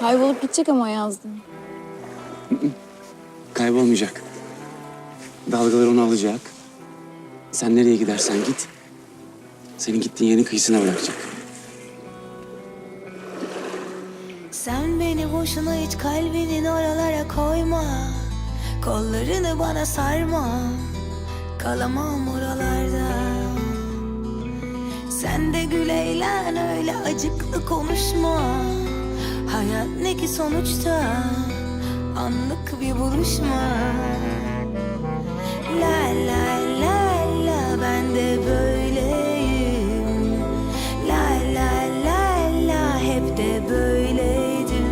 Kaybolup gidecek ama yazdım. Kaybolmayacak. Dalgalar onu alacak. Sen nereye gidersen git. Senin gittiğin yerin kıyısına bırakacak. Sen beni boşuna hiç kalbinin oralara koyma Kollarını bana sarma Kalamam oralarda Sen de gül eğlen öyle acıklı konuşma Hayat ne ki sonuçta? Anlık bir buluşma. La la la la ben de böyleyim. La la la la hep de böyleydim.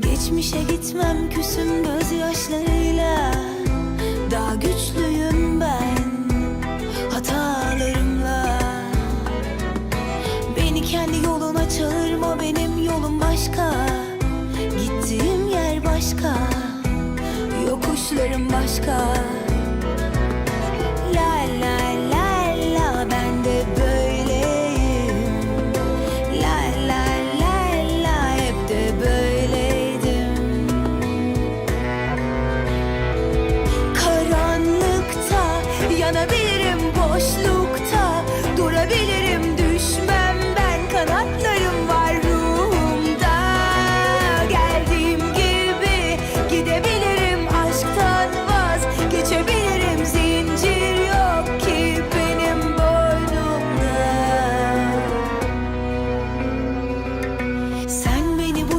Geçmişe gitmem küsüm gözyaşlarıyla Beni kendi yoluna çağırma benim yolum başka. Gittiğim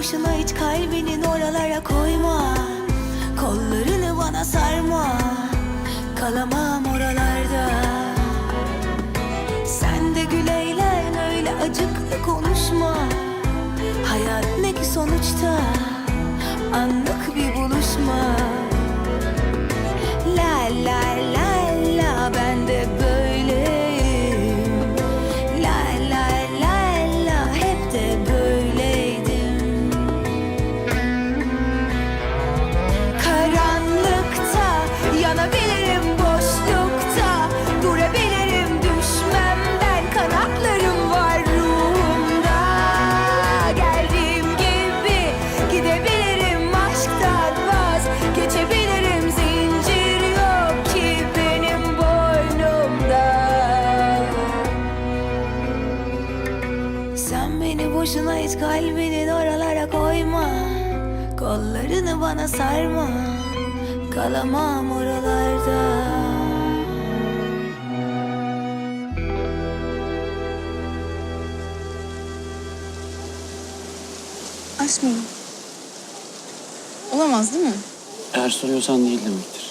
boşuna hiç kalbinin oralara koyma. Kollarını bana sarma. Kalamam oralarda. Sen de gül eğlen öyle acıklı konuşma. Hayat ne ki sonuçta? Anlık beni boşuna hiç kalbinin oralara koyma Kollarını bana sarma Kalamam oralarda Aşk mı? Olamaz değil mi? Eğer soruyorsan değil demektir.